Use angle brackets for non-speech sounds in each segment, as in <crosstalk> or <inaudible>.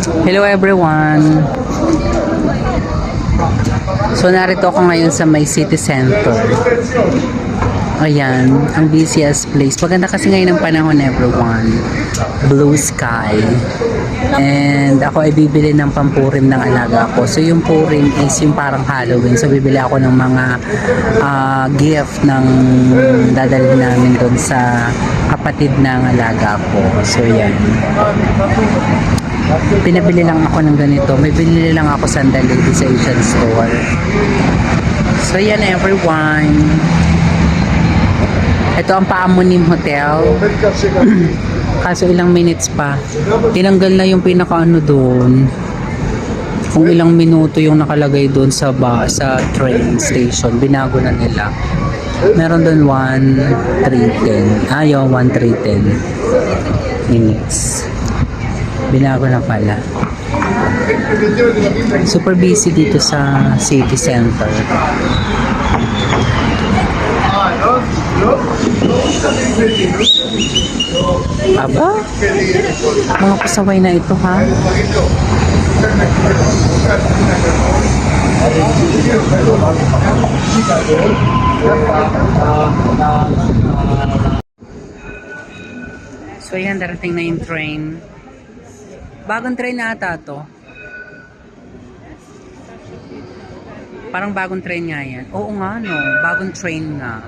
Hello everyone! So narito ako ngayon sa may city center. Ayan, ang busiest place. Maganda kasi ngayon ang panahon everyone. Blue sky. And ako ay bibili ng pampurim ng alaga ko. So yung purim is yung parang Halloween. So bibili ako ng mga ah, gift ng dadalhin namin doon sa kapatid ng alaga ko. So yan. Pinabili lang ako ng ganito. May binili lang ako sandali sa Asian store. So yan everyone. Ito ang Paamunim Hotel. <clears throat> Kaso ilang minutes pa. Tinanggal na yung pinakaano doon. Kung ilang minuto yung nakalagay doon sa ba, sa train station, binago na nila. Meron doon 1 310. Ah, yung 1 310 minutes. Binago na pala. Super busy dito sa city center. Aba, mga pasaway na ito ha. So yan, darating na yung train. Bagong train na ata to. Parang bagong train nga yan. Oo nga no, bagong train nga.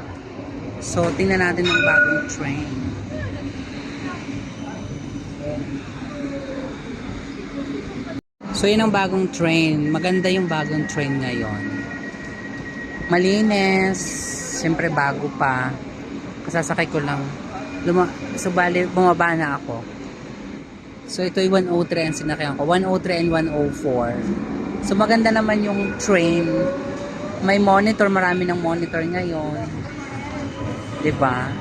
So tingnan natin ng bagong train. So yun ang bagong train. Maganda yung bagong train ngayon. Malinis. Siyempre bago pa. Kasasakay ko lang. Luma so bumaba na ako. So ito yung 103 ang sinakyan ko. 103 and 104. So maganda naman yung train. May monitor, marami ng monitor ngayon. 'Di ba?